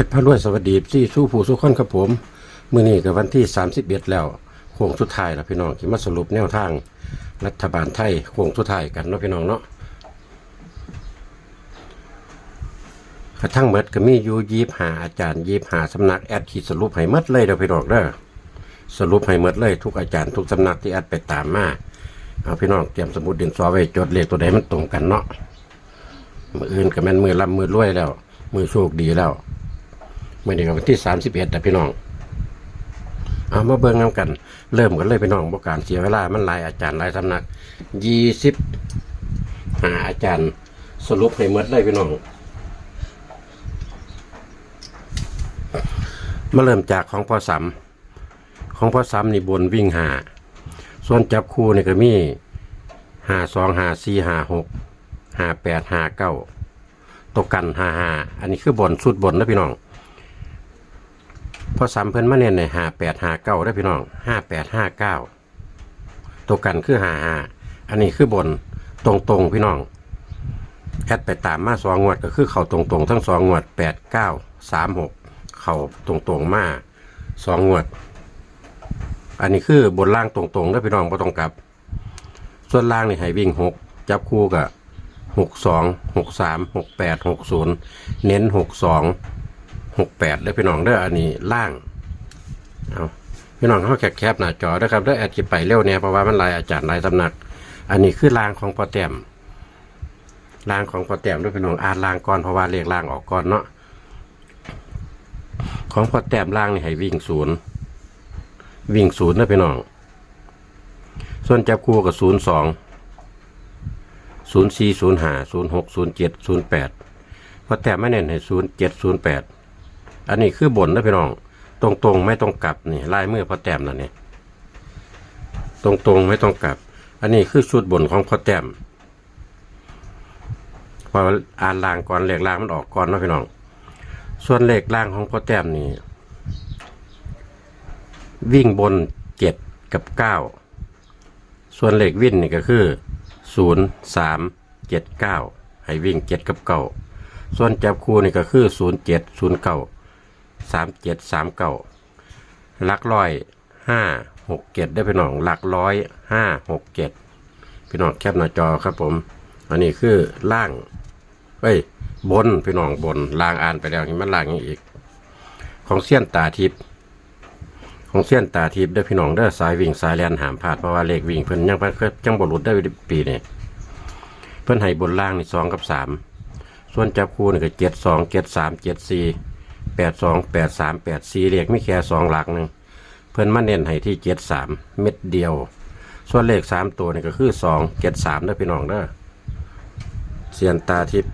ชรพระรวยสวัสดีที่สู้ผู้สู้คนครับผมมื้อนี้กับวันที่ 31 แล้วโค้งสุดท้ายแล้วพี่น้องที่มาสรุปแนวทาง รัฐบาลไทยโค้งสุดท้ายกันเนาะพี่น้องเนาะกระทั่งเมดก็มีอยู่ยีบหาอาจารย์ยีบหาสำนักแอดขีดสรุปให้หมดเลยเด้อพี่น้องเด้อสรุปให้หมดเลยทุกอาจารย์ทุกสำนักที่แอดไปตามมาเอาพี่น้องเตรียมสมุดดินสอไว้จดเลขตัวใดมันตรงกันเนาะมืออื่นก็แม่นมือลำมือรวยแล้ว มือโชคดีแล้ว เมื่อนี้ก็วันที่สามสิบเอ็ดแต่พี่น้องเอามาเบิ่งนำกัน เริ่มกันเลยพี่น้องบอกการเสียเวลามันหลายอาจารย์หลายสำนักยี่สิบหาอาจารย์สรุปให้หมดเลยพี่น้อง มาเริ่มจากของพ่อสำของพ่อสำนี่บนวิ่งหาส่วนจับคู่นี่ก็มีหาสองหาสี่หาหกหาแปดหาเก้าตกกันหาหาอันนี้คือบนสุดบนนะพี่น้อง พอสามเพิ่นมาเน้นในหาแปดหาเก้าได้พี่น้องห้าแปดห้าเก้าตกกันคือหาหาอันนี้คือบนตรงตรงๆพี่น้องแอดไปตามมาสองงวดก็คือเข่าตรงตรงๆทั้งสองงวดแปดเก้าสามหกเข่าตรงตรงๆมาสองงวด อันนี้คือบนล่างตรงตรงๆได้พี่น้องไ่ต้องกลับ ส่วนล่างนี่ให้วิ่งหกจับคู่กับหกสองหกสามหกแปดหกศูนย์เน้นหกสอง หกแปดเลยพี่น้องเด้ออันนี้ล่างเอาพี่น้องเขาแคบแคบๆหน้าจอนะครับเด้อแอดจิไปเร็วเนี่ยเพราะว่ามันลายอาจารย์ลายตำหนัก อันนี้คือล่างของพอแต้มล่างของพอแต้มด้วยพี่น้องอ่านล่างก่อนเพราะว่าเรียกล่างออกก่อนเนาะของพอแต้มล่างนี่ให้วิ่งศูนย์วิ่งศูนย์นะพี่น้อง ส่วนจับคู่กับศูนย์สองศูนย์สี่ศูนย์ห้าศูนย์หกศูนย์เจ็ดศูนย์แปดพอแต้มไม่เน้นให้ศูนย์เจ็ดศูนย์แปด อันนี้คือบนนะพี่น้องตรงตรงๆไม่ต้องกลับนี่ลายมือพอแต้มนั่นนี่ตรงตรงๆไม่ต้องกลับ อันนี้คือชุดบนของพอแต้มพออ่านล่างก่อนเหลขล่างมันออกก่อนนะพี่น้อง ส่วนเหลขล่างของพอแต้มนี่วิ่งบนเจ็ดกับเก้าส่วนเหลขวิ่นนี่ก็คือศูนย์สามเจ็ดเก้าให้วิ่งเจ็ดกับเก้าส่วนจับคู่นี่ก็คือศูนย์เจ็ดศูนย์เก้า สามเจ็ดสามเก้าหลักร้อยห้าหกเจ็ดได้พี่น้องหลักร้อยห้าหกเจ็ดพี่น้องแคปหน้าจอครับผม อันนี้คือล่างเอ้ยบนพี่น้องบนล่างอ่านไปแล้วนี่มันล่างอย่างอีก ของเสี้ยนตาทิพย์ของเสี้ยนตาทิพย์เด้พี่น้องเด้สายวิ่งสายแลนหามพลาดเพราะว่าเลขวิ่งเพิ่นยังเพิ่นจังบ่หลุดได้ปีนี้เพิ่นให้บนล่างนี่สองกับสามส่วนจับคู่นี่ก็เจ็ดสองเจ็ดสามเจ็ดสี่ แปดสองแปดสามแปดสี่เลขไม่แค่สองหลักหนึ่งเพิ่นมาเน้นให้ที่เจ็ดสามเม็ดเดียว ส่วนเลขสามตัวนี่ก็คือสองเจ็ดสามเด้อพี่น้องเด้อเสียนตาทิพย์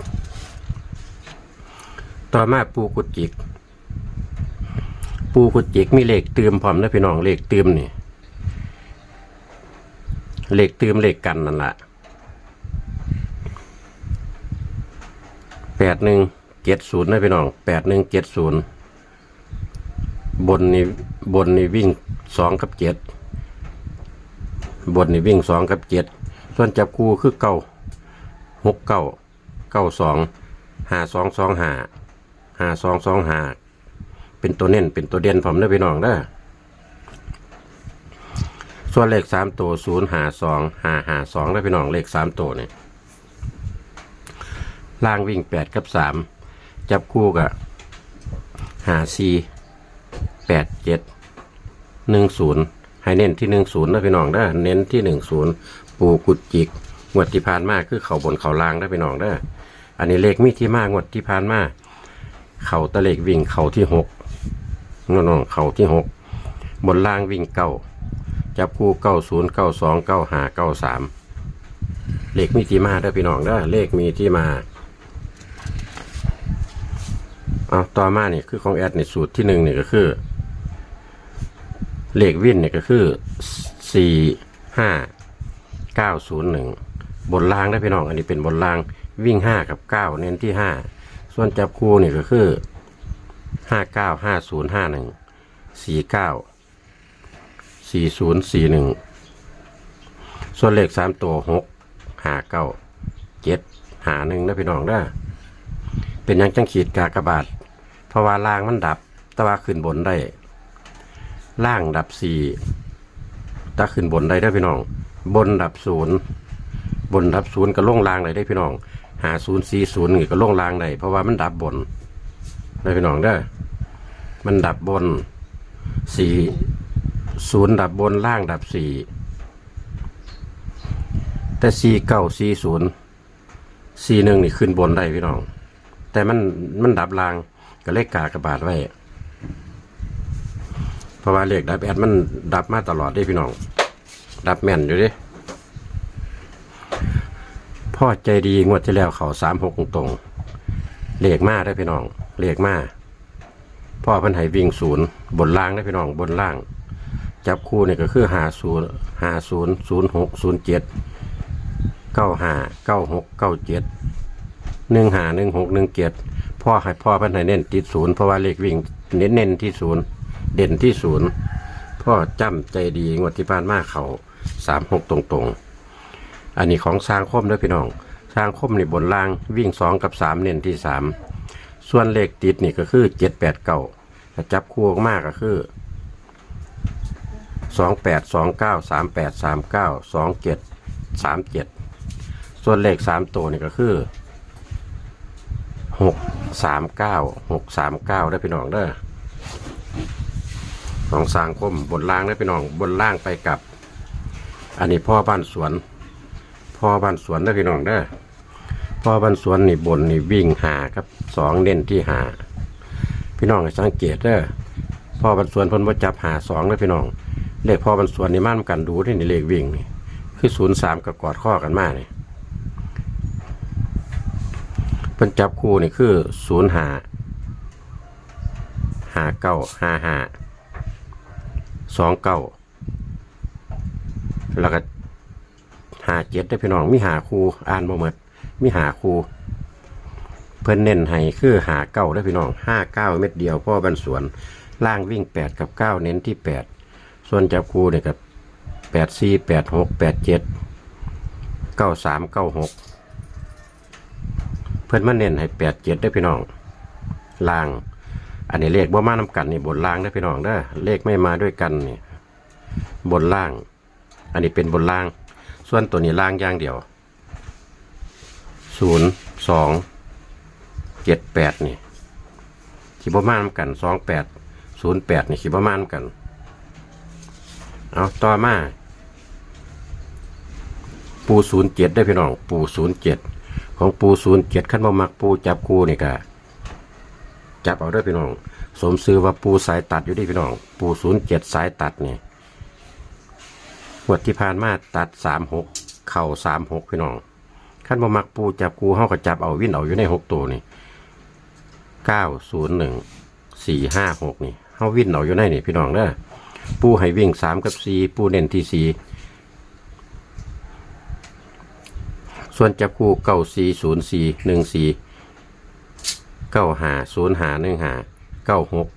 ต่อมาปูกุดจิก ปูกุจิกมีเลขเติมพร้อมนะพี่น้องเลขเติมนี่เลขเติมเลขกันนั่นแหละแปดหนึ่ง เจ็ดศูนย์นะพี่น้องแปดหนึ่งเจ็ดศูนย์บนนี่บนนี่วิ่งสองกับเจ็ดบนนี่วิ่งสองกับเจ็ดส่วนจับคู่คือเก้าหกเก้าเก้าสองห้าสองสองห้าห้าสองสองห้าเป็นตัวเน้นเป็นตัวเด่นผมได้อพี่น้องเด้ส่วนเลขสามตัวศูนย์หาสองหาหาสองได้อพี่น้องเลขสามตัวเนี่ยล่างวิ่งแปดกับสาม จับคู่กับหาสี่แปดเจ็ดหนึ่งศูนย์ให้เน้นที่หนึ่งศูนย์นะพี่น้องเด้เน้นที่หนึ่งศูนย์ปูกุดจิกงวดที่ผ่านมาคือเข่าบนเข่าล่างได้พี่น้องเด้อันนี้เลขมีที่มากงวดที่ผ่านมาเข่าตะเลกวิ่งเข่าที่หกน้องๆเข่าที่หกบนล่างวิ่งเก้าจับคู่เก้าศูนย์เก้าสองเก้าหาเก้าสามเลขมีที่มาเด้พี่น้องเด้เลขมีที่มา เอาต่อมานี่คือของแอดในสูตรที่หนึ่งนี่ก็คือ เลขวิ่นเนี่ยก็คือสี่ห้าเก้าศูนย์หนึ่งบนล่างได้พี่น้อง อันนี้เป็นบนล่างวิ่งห้ากับเก้าเน้นที่ห้าส่วนจับคู่นี่ก็คือห้าเก้าห้าศูนย์ห้าหนึ่งสี่เก้าสี่ศูนย์สี่หนึ่งส่วนเลขสามตัวหกห้าเก้าเจ็ดหาหนึ่งนะพี่น้องได้เป็นหยังจังขีดกากระบาทโท ราะว่าล่างมันดับ แต่ว่าขึ้นบนได้ ล่างดับสี่ถ้าขึ้นบนได้ได้พี่น้อง บนดับศูนย์บนดับศูนย์ก็ล่งล่างได้ได้พี่น้อง หาศูนย์สี่ศูนย์นี่ก็ล่งล่างได้เพราะว่ามันดับบนได้พี่น้องเด้มันดับบนสี่ศูนย์ดับบนล่างดับสี่แต่สี่เก้าสี่ศูนย์สี่หนึ่งนี่ขึ้นบนได้พี่น้อง แต่มันมันดับล่าง ก็เลขกากระบาดไว้ เพราะว่าเลขดับแอดมันดับมาตลอดได้พี่น้อง ดับแม่นอยู่ดิพ่อใจดีงวดที่แล้วเขาสามหกตรงเลขมาได้พี่น้องเลขมาพ่อพันให้วิ่งศูนย์บนล่างนะพี่น้องบนล่าง จับคู่เนี่ยก็คือหาศูนย์หาศูนย์ศูนย์หกศูนย์เจ็ดเก้าหาเก้าหกเก้าเจ็ดหนึ่งหาหนึ่งหกหนึ่งเจ็ด พ่อให้พ่อเพันให้เน้นติดศูนย์เพราะว่าเลขวิ่งเน้นเน้นที่ศูนย์เด่นที่ศูนย์พ่อจำใจดีงวดที่ผ่านมาเขาสามหกตรงๆ อันนี้ของสร้างคมด้วยพี่น้องสร้างคมนี่บนล่างวิ่งสองกับสามเน้นที่สามส่วนเลขติดนี่ก็คือเจ็ดแปดเก้าถ้าจับคู่ออกมากก็คือสองแปดสองเก้าสามแปดสามเก้าสองเจ็ดสามเจ็ดส่วนเลขสามตัวนี่ก็คือ หกสามเก้าหกสามเก้าได้พี่น้องเด้อของสางคมบนล่างได้พี่น้องบนล่างไปกับ อันนี้พ่อบ้านสวน พ่อบ้านสวนได้พี่น้องเด้อพ่อบ้านสวนนี่บนนี่วิ่งหาครับสองเน้นที่หาพี่น้องสังเกตเด้อพ่อบ้านสวนเพิ่นว่าจับหาสองนะพี่น้องเลขพ่อบ้านสวนนี่มั่นกันดูที่นี่เลขวิ่งนี่คือศูนย์สามกับกอดข้อกันมากนี่ เพิ่นจับคู่นี่คือศูนย์หาหาเก้าหาหาสองเก้าแล้วก็หาเจ็ดได้พี่น้องมีหาคู่อ่านบ่หมดมีหาครูเพิ่นเน้นให้คือหาเก้าได้พี่น้องห้าเก้าเม็ดเดียวพ่อบันสวนล่างวิ่งแปดกับเก้าเน้นที่แปดส่วนจับครูเนี่ยกับแปดสี่แปดหกแปดเจ็ดเก้าสามเก้าหก เพิ่นมาเน้นให้แปดเจ็ดได้พี่น้องล่าง อันนี้เลขบ่มานำกันนี่บนล่างได้พี่น้องเด้อเลขไม่มาด้วยกันนี่บนล่าง อันนี้เป็นบนล่าง ส่วนตัวนี้ล่างอย่างเดียวศูนย์สองเจ็ดแปดนี่ขีบประมาณกันสองแปดศูนย์แปดนี่ขีบประมาณกัน เอาต่อมา ปูศูนย์เจ็ดได้พี่น้อง ปูศูนย์เจ็ด ของปูศูนย์เจ็ดขั้นบ่มักปูจับกูนี่กะจับเอาได้อพี่น้อง สมซื้อว่าปูสายตัดอยู่ที่พี่น้อง ปูศูนย์เจ็ดสายตัดนี่งวดที่ผ่านมาตัดสามหกเข่าสามหกพี่น้องขั้นบ่มักปูจับกูเฮาก็จับเอาวิ่นเอาอยู่ในหกตัวนี่เก้าศูนย์หนึ่งสี่ห้าหกนี่เฮาวิ่นเอาอยู่ในนี่พี่น้องเด้อปูให้วิ่งสามกับสี่ปูเน้นที่สี่ ส่วนจับกูเก้าสี่ศูนย์สี่หนึ่งสี่เก้าหาศูนย์หาหนึ่งหาเก้าหก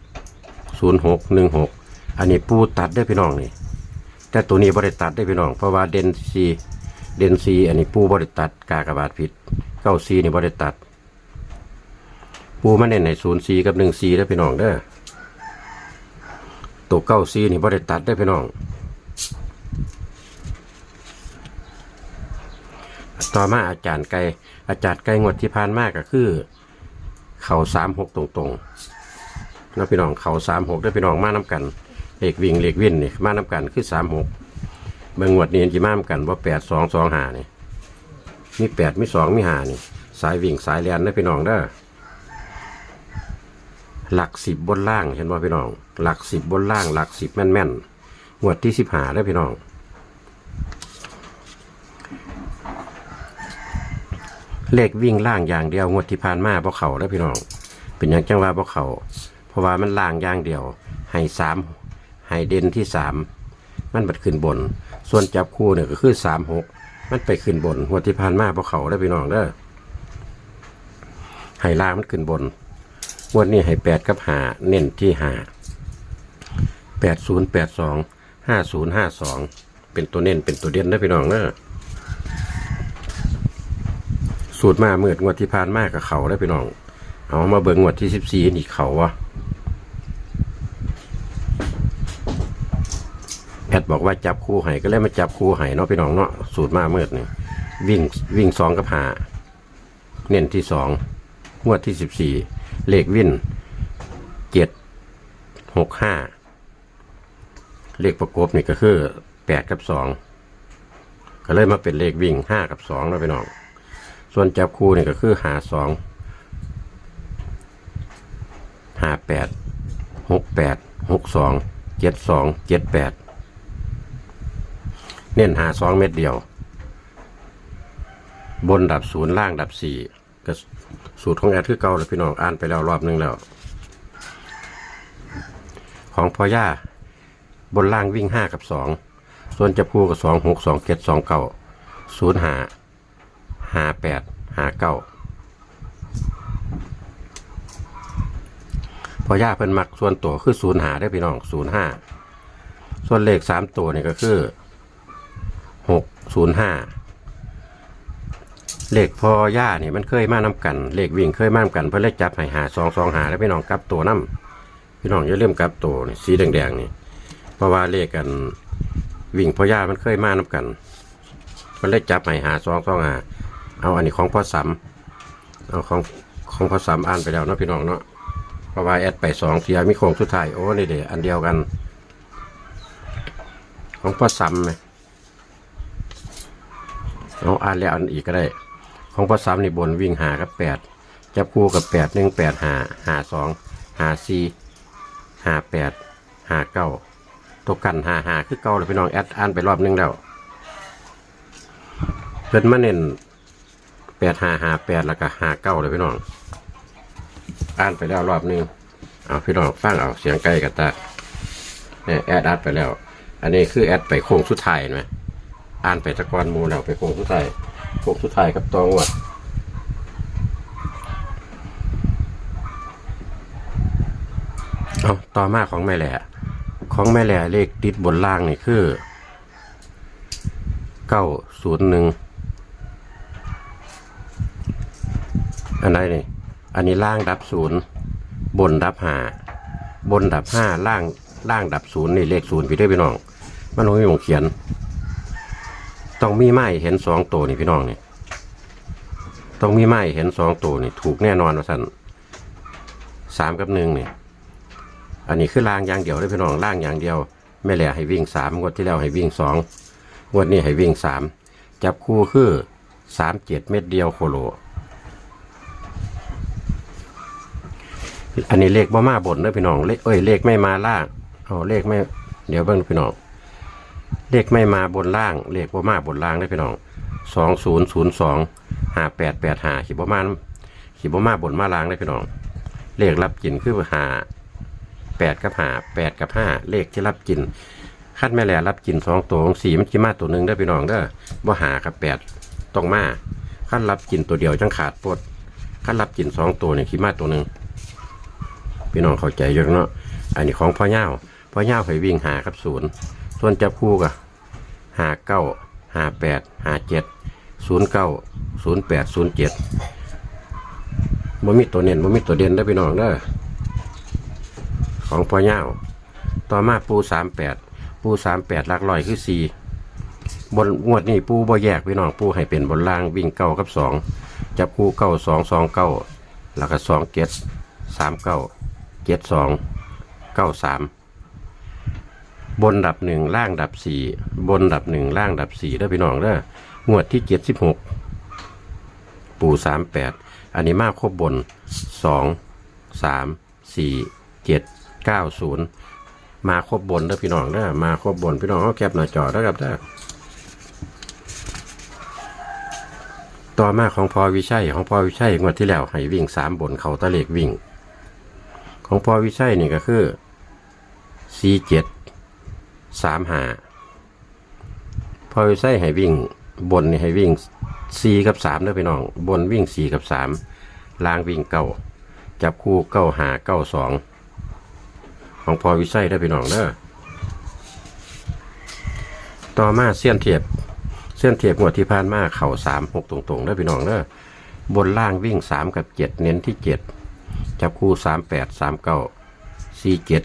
ศูนย์หกหนึ่งหกอันนี้ปูตัดได้พี่น้องนี่แต่ตัวนี้บริตัดได้พี่น้องเพราะว่าเดนซีเดนซีอันนี้ปูบริตัดกากระบาทผิดเก้าซีนี่บริตัด ปูมาเน้นในศูนย์ซีกับหนึ่งซีได้พี่น้องเด้อตัวเก้าซีนี่บริตัดได้พี่น้อง ต่อมาอาจารย์ไก่อาจารย์ไก่งวดที่ผ่านมากก็คือ เข่าสามหกตรงๆนะพี่น้องเข่าสามหกได้พี่น้องมาน้กันเลขวิ่งเลขวิ่นนี่มาน้กันคือสามหกเมื่องวดนี้จีมามอนกันว่าแปดสองสองหานี่มีแปดมีสองมีหานี่ สายวิ่งสายเลียนได้พี่น้องเด้อหลักสิบบนล่างเห็นว่าพี่น้อง หลักสิบบนล่าง หลักสิบแม่นแม่นงวดที่สิบหาได้พี่น้อง เลขวิ่งล่างอย่างเดียวงวดที่ผ่านมาพวกเขาได้อพี่น้อง เป็นอย่างจังว่าพวกเขาเพราะว่ามันล่างอย่างเดียว ให้สามให้เด่นที่สามมันบัดขึ้นบน ส่วนจับคู่เนี่ยก็คือสามหกมันไปขึ้นบนหัวที่ผ่านมาพวกเขาได้พี่น้องเด้อให้ล่างมันขึ้นบนงวันนี้ให้แปดกับหาเน้นที่หาแปดศูนย์แปดสองห้าศูนย์ห้าสองเป็นตัวเน้นเป็นตัวเด่นได้พี่น้องเด้อ สูตรมาเมื่องวดที่ผ่านมากกับเขาได้อพี่น้อง เอามาเบิ่งงวดที่สิบสี่นี่เขาวะแอดบอกว่าจับคู่ไห้ก็เลยมาจับคู่ไห้เนาะพี่น้องเนาะสูตรมาเมื่อนี่วิ่งวิ่งสองกับหาเน้นที่สองงวดที่สิบสี่เลขวิ่นเจ็ดหกห้าเลขประกบนี่ก็คือแปดกับสองก็เลยมาเป็นเลขวิ่งห้ากับสองเนาะพี่น้อง ส่วนจับคู่นี่ก็คือหาสองหาแปดหกแปดหกสองเจ็ดสองเจ็ดแปดเน้นหาสองเม็ดเดียว บนดับศูนย์ล่างดับสี่ก็สูตรของแอดคือเก่าเลยพี่น้องอ่านไปแล้วรอบนึงแล้ว ของพอย่าบนล่างวิ่งห้ากับสองส่วนจับคู่กับสองหกสองเจ็ดสองเก้าศูนย์หา หาแปดหาเก้าพอย่าเพิ่นมักส่วนตัวคือศูนย์หาได้พี่น้องศูนย์ห้าส่วนเลขสามตัวนี่ก็คือหกศูนย์ห้าเลขพอย่านี่ยมันเคยมาน้กัน เลขวิ่งเคยมาน้กันเพื่อเลขจับให้หาสองสองหาแล้วพี่น้องกลับตัวน้ำพี่น้องอย่าลืมกลับตัวนี่สีแดงๆนี่เพราะว่าเลขกันวิ่งพอย่ามันเคยมาน้กันมันเลยจับให้หาสองสองหา เอาอันนี้ของพ่อสำเอาของของพ่อสำอ่านไปแล้วเนาะพี่น้องเนาะเพราะว่าแอดไปสองเสียมีโครงสุดท้ายโอ้นี่เดี๋ยอันเดียวกัน ของพ่อสำไหมเอาอ่านแล้วอันอีกก็ได้ ของพ่อสำนี่บนวิ่งหากับแปดจับคู่กับแปดหนึ่งแปดหาหาสองหาสี่หาแปดหาเก้าตัวกันหาหาคือเก้าเลยพี่น้องแอดอ่านไปรอบนึงแล้วเพิ่นมาเน้น แปดห้าห้าแปดแล้วก็ห้าเก้าเลยพี่น้อง อ่านไปแล้วรอบหนึงเอาพี่น้องฟังเอาเสียงใกล้กับตาเนี่ยแอดอัดไปแล้ว อันนี้คือแอดไปโค้งสุดท้ายไหมอ่านไปตะกอนมูแล้วไปโค้งสุดท้ายโค้งสุดท้ายกับตองวดเอาต่อมาของแม่แหล่ของแม่แหล่เลขติดบนล่างนี่คือเก้าศูนย์หนึ่ง นไหนนี่ อันนี้ล่างดับศูนย์บนดับห้าบนดับห้าล่างล่างดับศูนย์นี่เลขศูนย์พี่ได้อพี่น้อง มันลงไม่ลงเขียน ต้องมีไม้เห็นสองตัวนี่พี่น้องนี่ต้องมีไม้เห็นสองตัวนี่ถูกแน่นอนว่าสันสามกับหนึ่งนี่อันนี้คือล่างอย่างเดียวได้พี่น้องล่างอย่างเดียวไม่แหล่ให้วิ่งสามงวดที่แล้วให้วิ่งสองงวดนี้ให้วิ่งสามจับคู่คือสามเจ็ดเม็ดเดียวโคโล อันนี้เลขบ่มาบนเด้อพี่น้องเลขเอ้ยเลขไม่มาล่างเอเลขไม่เดี๋ยวเบิ่งพี่น้องเลขไม่มาบนล่าง เลขบ่มาบนล่างเด้พี่น้องสองศูนย์ศูนย์สองห้าแปดแปดห้าขีบ่มาขีบ่มาบนมาล่างเด้พี่น้อง เลขรับกินคือห้าแปดกับห้าแปดกับห้าเลขที่รับกินคัดแม่แหล่รับกินสองตัวของสี่มันจิมาตัวหนึ่งได้พี่น้องเด้อบ่หากับแปดต้องมาขั้นรับกินตัวเดียวจังขาดปดขั้นรับกินสองตัวเนี่ยขีมาตัวหนึ่ง พี่น้องเข้าใจเยอะเนาะอันนี้ของพ่อเง่าพ่อเง่าให้วิ่งหากับศูนย์ส่วนจับคู่กับหาเก้าหาแปดหาเจ็ดศูนย์เก้าศูนย์แปดศูนย์เจ็ดบ่มีตัวเน้นบ่มีตัวเด่นได้พี่น้องเด้อของพ่อเง่าต่อมาปูสามแปดปูสามแปดลักลอยคือสี่บนงวดนี้ปูบ่แยกพี่น้องปูให้เป็นบนล่างวิ่งเก้ากับสองจับคู่เก้าสองสองเก้าแล้วก็สองเจ็ดสามเก้า เจ็ดสองเก้าสามบนดับหนึ่งล่างดับสี่บนดับหนึ่งล่างดับสี่เด้อพี่น้องเด้องวดที่เจ็ดสิบหกปูสามแปดอันนี้มาครบบนสองสามสี่เจ็ดเก้าศูนย์มาครบบนเด้อพี่น้องเด้อมาครบบนพี่น้องเขาแคปหน้าจอแล้วครับเด้อต่อมาของพอวิชัยของพอวิชัยงวดที่แล้วให้วิ่งสามบนเขาตะเลกวิ่ง ของพอวิชัยนี่ก็คือสี่เจ็ดสามหาพอวิชัยให้วิ่งบนนี่ให้วิ่งสี่กับสามเด้อพี่น้อง บนวิ่งสี่กับสามล่างวิ่งเก้าจับคู่เก้าหาเก้าสองของพอวิไสได้อพี่น้องเด้อต่อมาเส้นเทียบเส้นเทียบงวดที่ผ่านมาเข่าสามหกตรงๆได้อพี่น้องเด้อบนล่างวิ่งสามกับเจ็ดเน้นที่เจ็ด จับคู่สามแปดสามเก้าสี่เจ็ด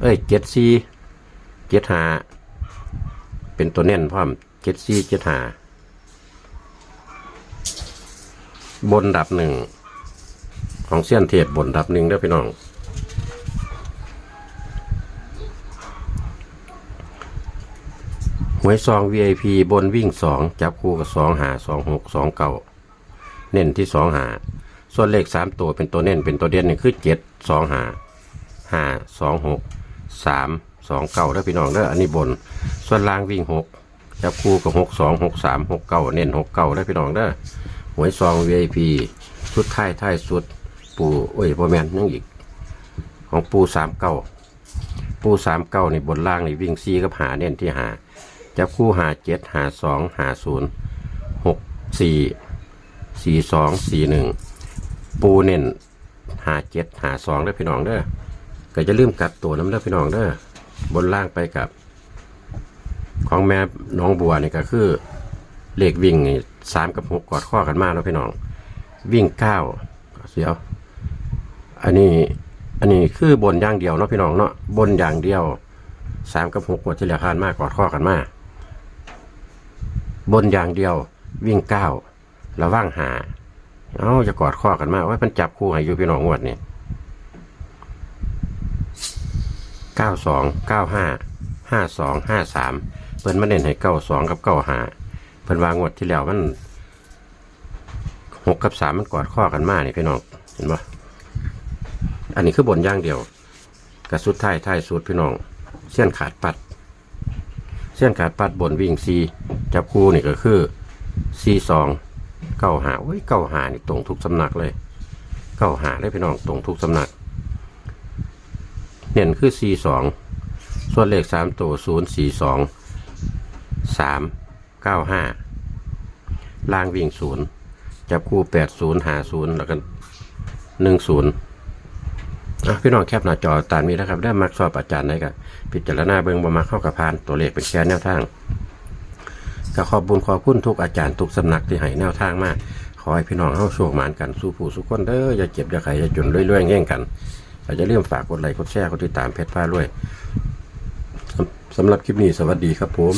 เอ้ยเจ็ดสี่เจ็ดหาเป็นตัวเน้นพร้อมเจ็ดสี่เจ็ดหาบนดับหนึ่งของเสี้ยนเทียบบนดับหนึ่งเด้อพี่น้องหวยซอง VIP บนวิ่งสองจับคู่กับสองหาสองหกสองเก้าเน้นที่สองหา ส่วนเลขสามตัวเป็นตัวเน้นเป็นตัวเด่นนี่คือเจ็ดสองหาห้าสองหกสามสองเก้าแล้วพี่น้องเด้ออันนี้บน ส่วนล่างวิ่งหกจับคู่กับหกสองหกสามหกเก้าเน้นหกเก้าแล้วพี่น้องเด้อหวยซอง VIP ชุดท้ายท้ายสุด ปูโอ้ยพ่อแมนยังอีก ของปูสามเก้าปูสามเก้านี่บนล่างนี่วิ่งซีกับหาเน้นที่หาจับคู่หาเจ็ดหาสองหาศูนย์หกสี่สี่สองสี่หนึ่ง ปูเน้นหาเจ็ดหาสองเด้อพี่น้องเด้อก็จะลืมกลับตัวน้ำเด้อพี่น้องเด้อบนล่างไปกับ ของแม่น้องบัวนี่ก็คือเลขวิ่งนี่สามกับหกกอดข้อกันมากแล้วพี่น้อง วิ่งเก้าเสียว อันนี้อันนี้คือบนอย่างเดียวเนาะพี่น้องเนาะบนอย่างเดียวสามกับหกกดที่เหลือคานมากกอดข้อกันมากบนอย่างเดียววิ่งเก้าระว่างหา เอาจะกอดข้อกันมากว่ามันจับคู่ให้อยู่พี่น้องงวดนี่เก้าสองเก้าห้าห้าสองห้าสามเพิ่นมาเน้นให้เก้าสองกับเก้าห้าเพิ่นวางงวดที่แล้วมันหกกับสามมันกอดข้อกันมากนี่พี่น้องเห็นปะอันนี้คือบนย่างเดียวกระสุดท้ายท้ายสุดพี่น้องเส้นขาดปัดเส้นขาดปัดบนวิ่งซีจับคู่นี่ก็คือซีสอง เก้าหาโอ้ยเก้าหานี่ตรงทุกสำนักเลยเก้าหาได้พี่น้องตรงทุกสำนัก เน้นคือซีสองส่วนเลขสามตัวศูนย์สี่สองสามเก้าห้าล่างวิ่งศูนย์จับคู่แปดศูนย์หาศูนย์แล้วก็หนึ่งศูนย์อะพี่น้องแคปหน้าจอตามนี้นะครับ ได้มักชอบอาจารย์ได้กับพิจารณาเบิ่งบ่มาเข้ากับพานตัวเลขเป็นแค่แนวทาง ก็ขอบบุญขอบคุณทุกอาจารย์ทุกสำนักที่ให้แนวทางมาขอให้พี่น้องเข้าโชคหมานกันสู้ผู้สู้คนเด้ออย่าเจ็บอย่าไข้อย่าจนเรื่อยๆแย่งกันอาจะเริ่มฝากกดไลค์กดแชร์กดติดตามเพจป้าด้วยสำหรับคลิปนี้สวัสดีครับผม